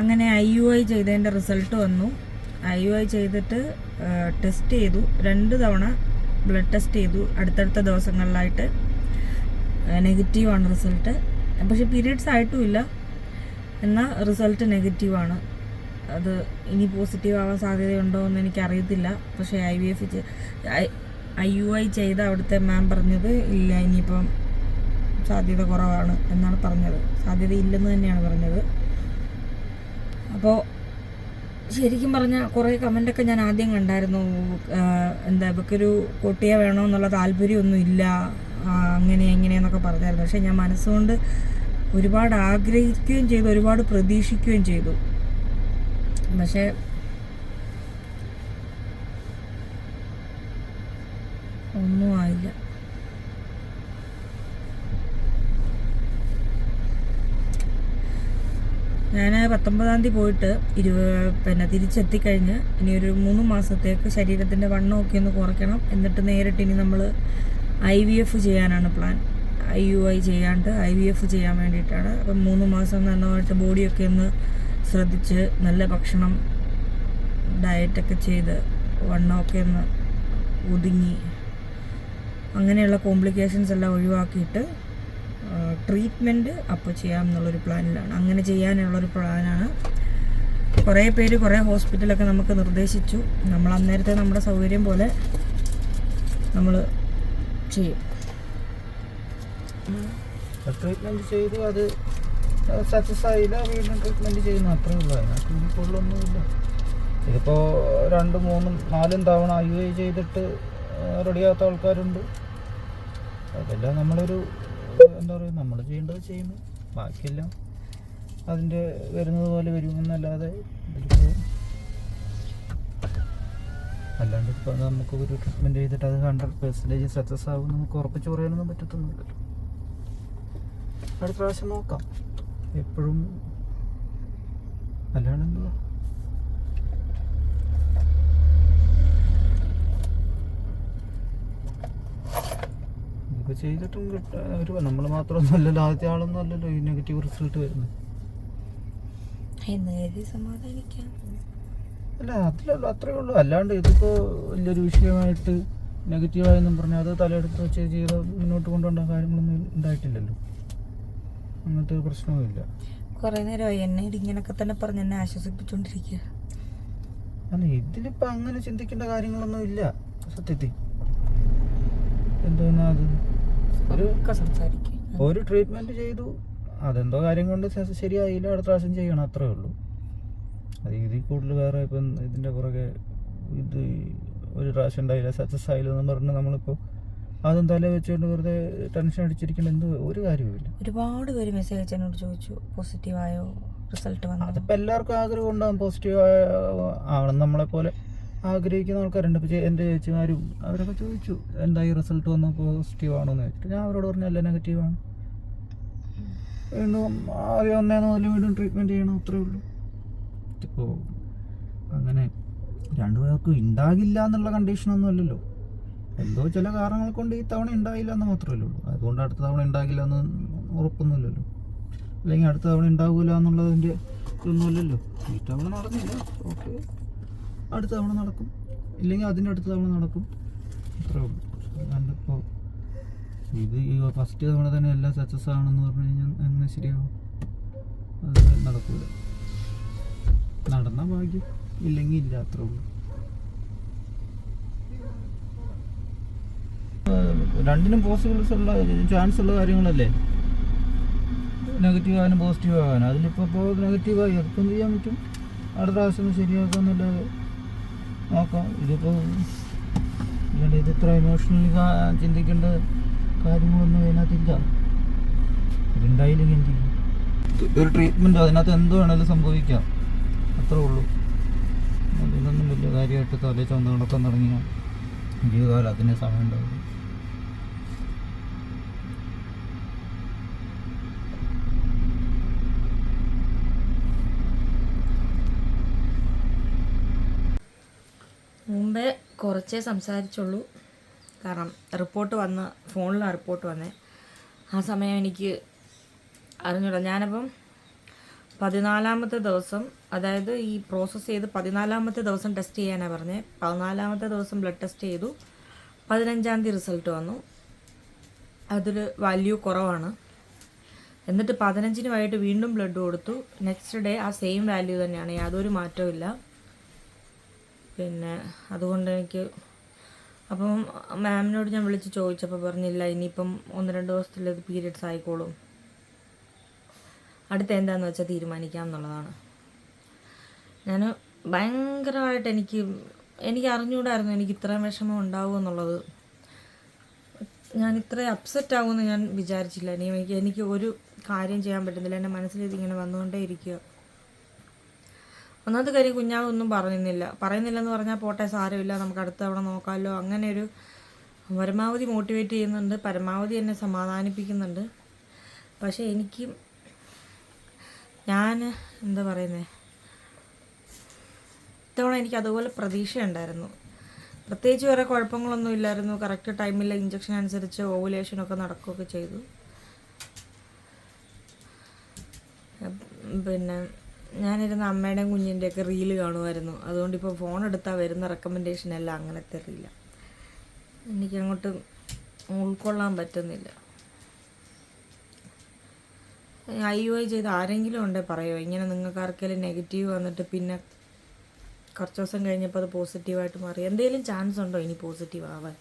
അങ്ങനെ I U I ചെയ്തതിന്റെ result വന്നു. ഐ യു ഐ ചെയ്തിട്ട് ടെസ്റ്റ് ചെയ്തു. രണ്ട് തവണ ബ്ലഡ് ടെസ്റ്റ് ചെയ്തു അടുത്തടുത്ത ദിവസങ്ങളിലായിട്ട്. നെഗറ്റീവാണ് റിസൾട്ട് പക്ഷെ പീരീഡ്സ് ആയിട്ടുമില്ല. എന്നാൽ റിസൾട്ട് നെഗറ്റീവാണ് അത് ഇനി പോസിറ്റീവ് ആവാൻ സാധ്യതയുണ്ടോ എന്ന് എനിക്കറിയത്തില്ല. പക്ഷേ I V F I U I ചെയ്ത അവിടുത്തെ മാം പറഞ്ഞത് ഇല്ല ഇനിയിപ്പം സാധ്യത കുറവാണ് എന്നാണ് പറഞ്ഞത്. സാധ്യത ഇല്ലെന്ന് തന്നെയാണ് പറഞ്ഞത്. അപ്പോൾ ശരിക്കും പറഞ്ഞാൽ കുറേ കമന്റൊക്കെ ഞാൻ ആദ്യം കണ്ടായിരുന്നു. എന്താ ഇവക്കൊരു കുട്ടിയെ വേണമെന്നുള്ള താല്പര്യമൊന്നും ഇല്ല അങ്ങനെ എങ്ങനെയെന്നൊക്കെ പറഞ്ഞായിരുന്നു. പക്ഷേ ഞാൻ മനസ്സുകൊണ്ട് ഒരുപാട് ആഗ്രഹിക്കുകയും ചെയ്തു ഒരുപാട് പ്രതീക്ഷിക്കുകയും ചെയ്തു. പക്ഷേ ഒന്നും ആയില്ല. ഞാൻ പത്തൊമ്പതാം തീയതി പോയിട്ട് ഇരുപ പിന്നെ തിരിച്ചെത്തിക്കഴിഞ്ഞ് ഇനി ഒരു മൂന്ന് മാസത്തേക്ക് ശരീരത്തിന്റെ വണ്ണമൊക്കെ ഒന്ന് കുറയ്ക്കണം. എന്നിട്ട് നേരിട്ട് ഇനി നമ്മൾ ഐ വി എഫ് ചെയ്യാനാണ് പ്ലാൻ ഐ യു ഐ ചെയ്യാണ്ട് ഐ വി എഫ് ചെയ്യാൻ വേണ്ടിയിട്ടാണ്. അപ്പം മൂന്ന് മാസം നന്നായിട്ട് ബോഡിയൊക്കെ ഒന്ന് ശ്രദ്ധിച്ച് നല്ല ഭക്ഷണം ഡയറ്റൊക്കെ ചെയ്ത് വണ്ണമൊക്കെ ഒന്ന് ഒതുങ്ങി അങ്ങനെയുള്ള കോംപ്ലിക്കേഷൻസ് എല്ലാം ഒഴിവാക്കിയിട്ട് ട്രീറ്റ്മെന്റ് അപ്പോൾ ചെയ്യാം എന്നുള്ളൊരു പ്ലാനിലാണ്. അങ്ങനെ ചെയ്യാനുള്ളൊരു പ്ലാനാണ്. കുറേ പേര് കുറേ ഹോസ്പിറ്റലൊക്കെ നമുക്ക് നിർദ്ദേശിച്ചു. നമ്മൾ അന്നേരത്തെ നമ്മുടെ സൗകര്യം പോലെ നമ്മൾ ചെയ്യും. ട്രീറ്റ്മെന്റ് ചെയ്തു അത് സക്സസ് ആയില്ല വീണ്ടും ട്രീറ്റ്മെന്റ് ചെയ്യുന്നു. അത്രേ ഉള്ളൂ. കൂടുതലൊന്നുമില്ല ഇതിപ്പോൾ രണ്ട് മൂന്നും നാലും തവണ ഐ ചെയ്തിട്ട് റെഡിയാകാത്ത ആൾക്കാരുണ്ട്. അതെല്ലാം നമ്മളൊരു എന്താ പറയുക നമ്മൾ ചെയ്യേണ്ടത് ചെയ്യുന്നു. ബാക്കിയെല്ലാം അതിന്റെ വരുന്നത് പോലെ വരുമെന്നല്ലാതെ അല്ലാണ്ട് ഇപ്പോൾ നമുക്ക് ഒരു ട്രീറ്റ്മെന്റ് ചെയ്തിട്ട് അത് ഹൺഡ്രഡ് പെർസെന്റേജ് സക്സസ് ആവും നമുക്ക് ഉറപ്പിച്ച് പറയാനൊന്നും പറ്റത്തൊന്നുമില്ലല്ലോ അടുത്ത പ്രാവശ്യം നോക്കാം. എപ്പോഴും അല്ലാണ്ട് ഇതൊക്കെ ചെയ്തിട്ടും ഒരു നമ്മൾ മാത്രമൊന്നുമല്ലല്ലോ ആദ്യത്തെ ആളൊന്നും അല്ലല്ലോ ഈ നെഗറ്റീവ് റിസൾട്ട് വരുന്നത്. അല്ല അതിലല്ലോ അത്രേ ഉള്ളൂ. അല്ലാണ്ട് ഇതിപ്പോൾ വലിയൊരു വിഷയമായിട്ട് നെഗറ്റീവായെന്നും പറഞ്ഞു അത് തലയെടുത്ത് വെച്ച് ചെയ്ത് മുന്നോട്ട് കൊണ്ടുപോകേണ്ട കാര്യങ്ങളൊന്നും ഉണ്ടായിട്ടില്ലല്ലോ. അങ്ങനത്തെ പ്രശ്നവും പ്രശ്നവുമില്ല. കുറേ നേരമായി എന്നെ ഇങ്ങനൊക്കെ തന്നെ പറഞ്ഞ് എന്നെ ആശ്വസിപ്പിച്ചുകൊണ്ടിരിക്കുക അല്ല ഇതിലിപ്പോൾ അങ്ങനെ ചിന്തിക്കേണ്ട കാര്യങ്ങളൊന്നും ഇല്ല. സത്യത്തിൽ. എന്തോന്നാ അത്? ഒരു ഒരു ട്രീറ്റ്മെന്റ് ചെയ്തു. അതെന്തോ കാര്യം കൊണ്ട് ശരിയായില്ല. അടുത്ത പ്രാവശ്യം ചെയ്യണം. അത്രേ ഉള്ളൂ. അത് ഇതിൽ കൂടുതൽ വേറെ ഇപ്പം ഇതിന്റെ പുറകെ ഇത് ഒരു പ്രാവശ്യം ഉണ്ടായില്ല. സക്സസ് ആയില്ല എന്ന് പറഞ്ഞ് നമ്മളിപ്പോൾ അതും തല വെച്ചുകൊണ്ട് വെറുതെ ടെൻഷൻ അടിച്ചിരിക്കേണ്ട എന്ത് ഒരു കാര്യവുമില്ല ഒരുപാട് പേര് മെസ്സേജ് അയച്ചെന്നോട് ചോദിച്ചു. പോസിറ്റീവായോ റിസൾട്ട് വന്നു? അതിപ്പോൾ എല്ലാവർക്കും ആഗ്രഹം ഉണ്ടാകും പോസിറ്റീവ് ആവണം. നമ്മളെപ്പോലെ ആഗ്രഹിക്കുന്ന ആൾക്കാരുണ്ട്. ഇപ്പോൾ എന്റെ ചേച്ചിമാരും അവരൊക്കെ ചോദിച്ചു എന്താ ഈ റിസൾട്ട് വന്ന പോസിറ്റീവ് ആണോ എന്ന് ചോദിച്ചിട്ട് ഞാൻ അവരോട് പറഞ്ഞു അല്ല നെഗറ്റീവാണ് വീണ്ടും ആദ്യം ഒന്നേന്ന് മുതൽ വീണ്ടും ട്രീറ്റ്മെന്റ് ചെയ്യണം അത്രേ ഉള്ളൂ. ഇപ്പോൾ അങ്ങനെ രണ്ടു പേർക്കും ഉണ്ടാകില്ല എന്നുള്ള കണ്ടീഷനൊന്നും അല്ലല്ലോ. എന്തോ ചില കാരണങ്ങൾ കൊണ്ട് ഈ തവണ ഉണ്ടായില്ല എന്ന് മാത്രമല്ലേ ഉള്ളൂ. അതുകൊണ്ട് അടുത്ത തവണ ഉണ്ടാകില്ല എന്ന് ഉറപ്പൊന്നുമില്ലല്ലോ. അല്ലെങ്കിൽ അടുത്ത തവണ ഉണ്ടാകില്ല എന്നുള്ളതിന്റെ ഇതൊന്നുമല്ലല്ലോ ഈ തവണ നടന്നില്ല. ഓക്കെ. അടുത്ത തവണ നടക്കും. ഇല്ലെങ്കിൽ അതിന്റെ അടുത്ത തവണ നടക്കും. അത്രേ ഉള്ളൂ. അല്ലാണ്ടിപ്പോൾ ഇത് ഈ ഫസ്റ്റ് തവണ തന്നെ എല്ലാം സക്സസ് ആണെന്ന് പറഞ്ഞു കഴിഞ്ഞാൽ എങ്ങനെ ശരിയാവും? അത് നടക്കില്ല നടന്ന ഭാഗ്യം. ഇല്ലെങ്കിൽ ഇല്ല അത്രേ ഉള്ളൂ. രണ്ടിനും പോസിബിൾസ് ഉള്ള ചാൻസ് ഉള്ള കാര്യങ്ങളല്ലേ? നെഗറ്റീവ് ആകാനും പോസിറ്റീവ് ആകാനും. അതിലിപ്പോൾ ഇപ്പോൾ നെഗറ്റീവായി എന്ത് ചെയ്യാൻ പറ്റും? അടുത്ത പ്രാവശ്യം ഒന്ന് ശരിയാക്കാന്നല്ലാതെ നോക്കാം. ഇതിപ്പോൾ ഇല്ലാണ്ട് ഇത് ഇത്ര ഇമോഷണലി ചിന്തിക്കേണ്ട കാര്യങ്ങളൊന്നും അതിനകത്തില്ല. ഇതുണ്ടായില്ലെങ്കിൽ എന്ത് ഒരു ട്രീറ്റ്മെന്റ് അതിനകത്ത് എന്ത് വേണേലും സംഭവിക്കാം. അത്രേ ഉള്ളൂ. അതിനൊന്നും വലിയ കാര്യമായിട്ട് തലേ ചുമന്ന് നടക്കാൻ തുടങ്ങിയാൽ ജീവിതകാലം അതിന് സമയം ഉണ്ടാവില്ല മുമ്പേ കുറച്ചേ സംസാരിച്ചുള്ളൂ. കാരണം റിപ്പോർട്ട് വന്ന ഫോണിലാണ് റിപ്പോർട്ട് വന്നേ. ആ സമയം എനിക്ക് അറിഞ്ഞൂടാ. ഞാനപ്പം പതിനാലാമത്തെ ദിവസം അതായത് ഈ പ്രോസസ്സ് ചെയ്ത് പതിനാലാമത്തെ ദിവസം ടെസ്റ്റ് ചെയ്യാനാണ് പറഞ്ഞത് പതിനാലാമത്തെ ദിവസം ബ്ലഡ് ടെസ്റ്റ് ചെയ്തു. പതിനഞ്ചാം തീയതി റിസൾട്ട് വന്നു. അതിൽ വാല്യൂ കുറവാണ്. എന്നിട്ട് പതിനഞ്ചിന് വൈകിട്ട് വീണ്ടും ബ്ലഡ് കൊടുത്തു. നെക്സ്റ്റ് ഡേ ആ സെയിം വാല്യൂ തന്നെയാണ്. യാതൊരു മാറ്റവും പിന്നെ അതുകൊണ്ട് എനിക്ക് അപ്പം മാമിനോട് ഞാൻ വിളിച്ച് ചോദിച്ചപ്പോൾ പറഞ്ഞില്ല ഇനിയിപ്പം ഒന്ന് രണ്ട് ദിവസത്തിൽ ഇത് പീരിയഡ്സ് ആയിക്കോളും. അടുത്ത എന്താണെന്ന് വെച്ചാൽ തീരുമാനിക്കാം എന്നുള്ളതാണ്. ഞാൻ ഭയങ്കരമായിട്ട് എനിക്ക് എനിക്ക് അറിഞ്ഞുകൂടായിരുന്നു എനിക്ക് ഇത്രയും വിഷമം ഉണ്ടാവും എന്നുള്ളത്. ഞാൻ ഇത്രയും അപ്സെറ്റ് ആകുമെന്ന് ഞാൻ വിചാരിച്ചില്ല. ഇനി എനിക്ക് എനിക്ക് ഒരു കാര്യം ചെയ്യാൻ പറ്റുന്നില്ല. എന്റെ മനസ്സിൽ ഇതിങ്ങനെ വന്നുകൊണ്ടേ ഇരിക്കുക ഒന്നാമത്തെ കാര്യം കുഞ്ഞാവൊന്നും പറയുന്നില്ല. പറയുന്നില്ലെന്ന് പറഞ്ഞാൽ പോട്ടെ സാരമില്ല നമുക്ക് അടുത്ത തവണ നോക്കാമല്ലോ അങ്ങനെ ഒരു പരമാവധി മോട്ടിവേറ്റ് ചെയ്യുന്നുണ്ട്. പരമാവധി എന്നെ സമാധാനിപ്പിക്കുന്നുണ്ട്. പക്ഷേ എനിക്ക് ഞാൻ എന്താ പറയുന്നത് ഇത്തവണ എനിക്ക് അതുപോലെ പ്രതീക്ഷ ഉണ്ടായിരുന്നു. പ്രത്യേകിച്ച് വേറെ കുഴപ്പങ്ങളൊന്നും ഇല്ലായിരുന്നു. കറക്റ്റ് ടൈമിൽ ഇഞ്ചക്ഷൻ അനുസരിച്ച് ഓവുലേഷനൊക്കെ നടക്കുകയൊക്കെ ചെയ്തു. പിന്നെ ഞാനിരുന്ന അമ്മയുടെയും കുഞ്ഞിന്റെയൊക്കെ റീൽ കാണുമായിരുന്നു അതുകൊണ്ട് ഇപ്പോൾ ഫോൺ എടുത്താൽ വരുന്ന റെക്കമെൻഡേഷൻ എല്ലാം അങ്ങനത്തെ റീല എനിക്കങ്ങോട്ട് ഉൾക്കൊള്ളാൻ പറ്റുന്നില്ല. ഐ യു ഐ ചെയ്ത് ആരെങ്കിലും ഉണ്ടേ പറയോ? ഇങ്ങനെ നിങ്ങൾക്ക് ആർക്കെങ്കിലും നെഗറ്റീവ് വന്നിട്ട് പിന്നെ കുറച്ച് ദിവസം കഴിഞ്ഞപ്പോൾ അത് പോസിറ്റീവായിട്ട് മാറി. എന്തെങ്കിലും ചാൻസ് ഉണ്ടോ ഇനി പോസിറ്റീവ് ആവാൻ?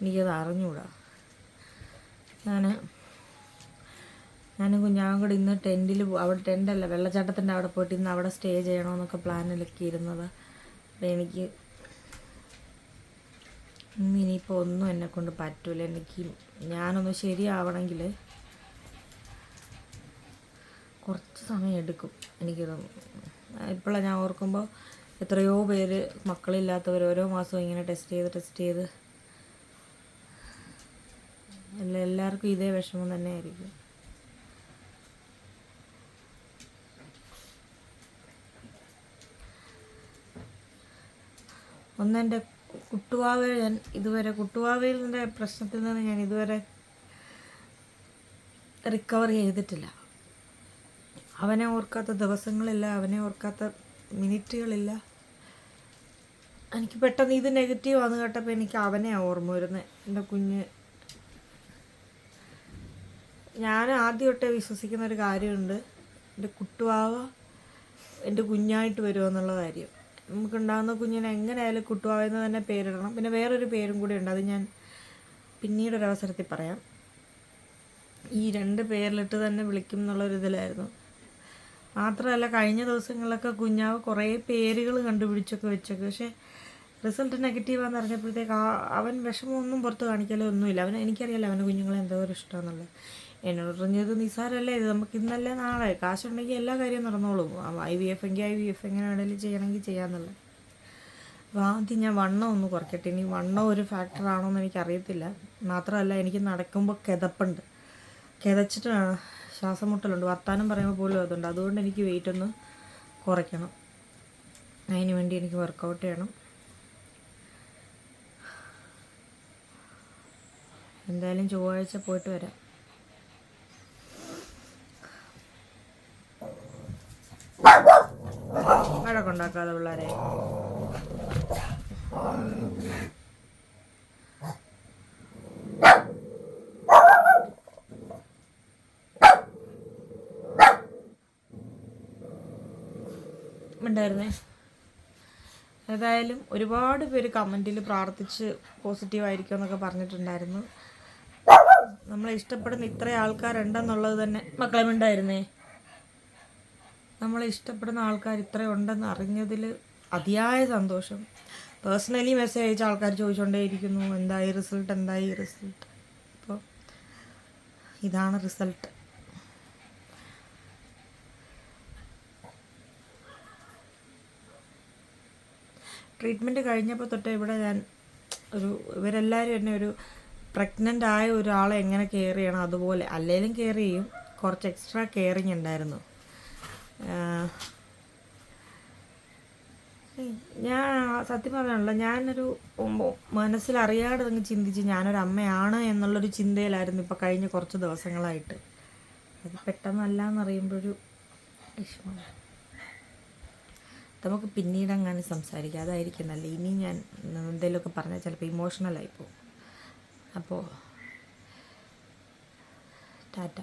എനിക്കത് അറിഞ്ഞൂടാ. ഞാൻ ഞാനും കുഞ്ഞാവും കൂടെ ഇന്ന് ടെന്റിൽ അവിടെ ടെന്റല്ല വെള്ളച്ചാട്ടത്തിന്റെ അവിടെ പോയിട്ട് ഇന്ന് അവിടെ സ്റ്റേ ചെയ്യണമെന്നൊക്കെ പ്ലാനിലൊക്കെ ഇരുന്നത് അപ്പം എനിക്ക് ഇന്ന് ഇനിയിപ്പോൾ ഒന്നും എന്നെ കൊണ്ട് പറ്റൂല. എനിക്ക് ഞാനൊന്ന് ശരിയാവണമെങ്കിൽ കുറച്ച് സമയം എടുക്കും. എനിക്കത് ഇപ്പോഴാണ് ഞാൻ ഓർക്കുമ്പോൾ എത്രയോ പേര് മക്കളില്ലാത്തവർ ഓരോ മാസവും ഇങ്ങനെ ടെസ്റ്റ് ചെയ്ത് ടെസ്റ്റ് ചെയ്ത്. എല്ലാ എല്ലാവർക്കും ഇതേ വിഷമം തന്നെ ആയിരിക്കും. ഒന്നെന്റെ കുട്ടുവാവ ഞാൻ ഇതുവരെ കുട്ടുവാവയിലെ പ്രശ്നത്തിൽ നിന്ന് ഞാൻ ഇതുവരെ റിക്കവർ ചെയ്തിട്ടില്ല. അവനെ ഓർക്കാത്ത ദിവസങ്ങളില്ല അവനെ ഓർക്കാത്ത മിനിറ്റുകളില്ല. എനിക്ക് പെട്ടെന്ന് ഇത് നെഗറ്റീവ് ആണെന്ന് കേട്ടപ്പോൾ എനിക്ക് അവനെ ഓർമ്മ വരുന്നത് എന്റെ കുഞ്ഞ്. ഞാൻ ആദ്യം തൊട്ടേ വിശ്വസിക്കുന്ന ഒരു കാര്യമുണ്ട്. എന്റെ കുട്ടുവാവ എന്റെ കുഞ്ഞായിട്ട് വരുമെന്നുള്ള കാര്യം. നമുക്കുണ്ടാകുന്ന കുഞ്ഞിനെ എങ്ങനെയായാലും കുട്ടുവാവെന്ന് തന്നെ പേരിടണം. പിന്നെ വേറൊരു പേരും കൂടി ഉണ്ട്. അത് ഞാൻ പിന്നീട് ഒരു അവസരത്തിൽ പറയാം. ഈ രണ്ട് പേരിലിട്ട് തന്നെ വിളിക്കും എന്നുള്ളൊരിതിലായിരുന്നു മാത്രമല്ല കഴിഞ്ഞ ദിവസങ്ങളിലൊക്കെ കുഞ്ഞാവ് കുറേ പേരുകൾ കണ്ടുപിടിച്ചൊക്കെ വെച്ചൊക്കെ. പക്ഷേ റിസൾട്ട് നെഗറ്റീവാന്ന് അറിഞ്ഞപ്പോഴത്തേക്ക് ആ അവൻ വിഷമമൊന്നും പുറത്ത് കാണിക്കലോ ഒന്നുമില്ല അവൻ എനിക്കറിയാലോ അവന്റെ കുഞ്ഞുങ്ങളെ എന്തോ ഒരു ഇഷ്ടമെന്നുള്ളത് എന്നോട് പറഞ്ഞത് നിസ്സാരല്ലേ ഇത് നമുക്ക് ഇന്നല്ലേ നാളെ. കാശുണ്ടെങ്കിൽ എല്ലാ കാര്യവും നടന്നോളും. ഐ വി എഫ് എങ്കിൽ ഐ വി എഫ് എങ്ങനെ വേണമെങ്കിലും ചെയ്യണമെങ്കിൽ ചെയ്യാമെന്നുള്ളത് അപ്പോൾ ആദ്യം ഞാൻ വണ്ണം ഒന്ന് കുറയ്ക്കട്ടെ ഇനി വണ്ണം ഒരു ഫാക്ടറാണോ എന്ന് എനിക്കറിയത്തില്ല. മാത്രമല്ല എനിക്ക് നടക്കുമ്പോൾ കിതപ്പുണ്ട്. കിതച്ചിട്ട് ശ്വാസം മുട്ടലുണ്ട് വർത്താനം പറയുമ്പോൾ പോലും അതുണ്ട്. അതുകൊണ്ട് എനിക്ക് വെയിറ്റ് ഒന്ന് കുറയ്ക്കണം. അതിന് വേണ്ടി എനിക്ക് വർക്കൗട്ട് ചെയ്യണം. എന്തായാലും ചൊവ്വാഴ്ച പോയിട്ട് വരാം. വഴക്കുണ്ടാക്കാതെ പിള്ളേരെ. ഏതായാലും ഒരുപാട് പേര് കമന്റിൽ പ്രാർത്ഥിച്ച് പോസിറ്റീവ് ആയിരിക്കും എന്നൊക്കെ പറഞ്ഞിട്ടുണ്ടായിരുന്നു. നമ്മളെ ഇഷ്ടപ്പെടുന്ന ഇത്ര ആൾക്കാരുണ്ടെന്നുള്ളത് തന്നെ. മക്കളെ ഉണ്ടായിരുന്നേ നമ്മളെ ഇഷ്ടപ്പെടുന്ന ആൾക്കാർ ഇത്രയുണ്ടെന്ന് അറിഞ്ഞതിൽ അതിയായ സന്തോഷം. പേഴ്സണലി മെസ്സേജ് അയച്ച ആൾക്കാർ ചോദിച്ചുകൊണ്ടേയിരിക്കുന്നു എന്തായി റിസൾട്ട് എന്തായി റിസൾട്ട് അപ്പോൾ ഇതാണ് റിസൾട്ട് ട്രീറ്റ്മെന്റ് കഴിഞ്ഞപ്പോൾ തൊട്ട് ഇവിടെ ഞാൻ ഒരു ഇവരെല്ലാവരും എന്നെ ഒരു പ്രഗ്നന്റ് ആയ ഒരാളെ എങ്ങനെ കെയർ ചെയ്യണം അതുപോലെ അല്ലെങ്കിലും കെയർ ചെയ്യും. കുറച്ച് എക്സ്ട്രാ കെയറിങ് ഉണ്ടായിരുന്നു. ഞാൻ സത്യം പറഞ്ഞാണല്ലോ ഞാനൊരു മനസ്സിലറിയാതെ അങ്ങ് ചിന്തിച്ച് ഞാനൊരു അമ്മയാണ് എന്നുള്ളൊരു ചിന്തയിലായിരുന്നു ഇപ്പോൾ കഴിഞ്ഞ കുറച്ച് ദിവസങ്ങളായിട്ട്. അത് പെട്ടെന്നല്ല എന്നറിയുമ്പോഴൊരു വിഷമമാണ് നമുക്ക് പിന്നീട് അങ്ങനെ സംസാരിക്കാം. അതായിരിക്കും നല്ല ഇനി ഞാൻ എന്തെങ്കിലുമൊക്കെ പറഞ്ഞാൽ ചിലപ്പോൾ ഇമോഷണലായി പോകും. അപ്പോൾ ടാറ്റ.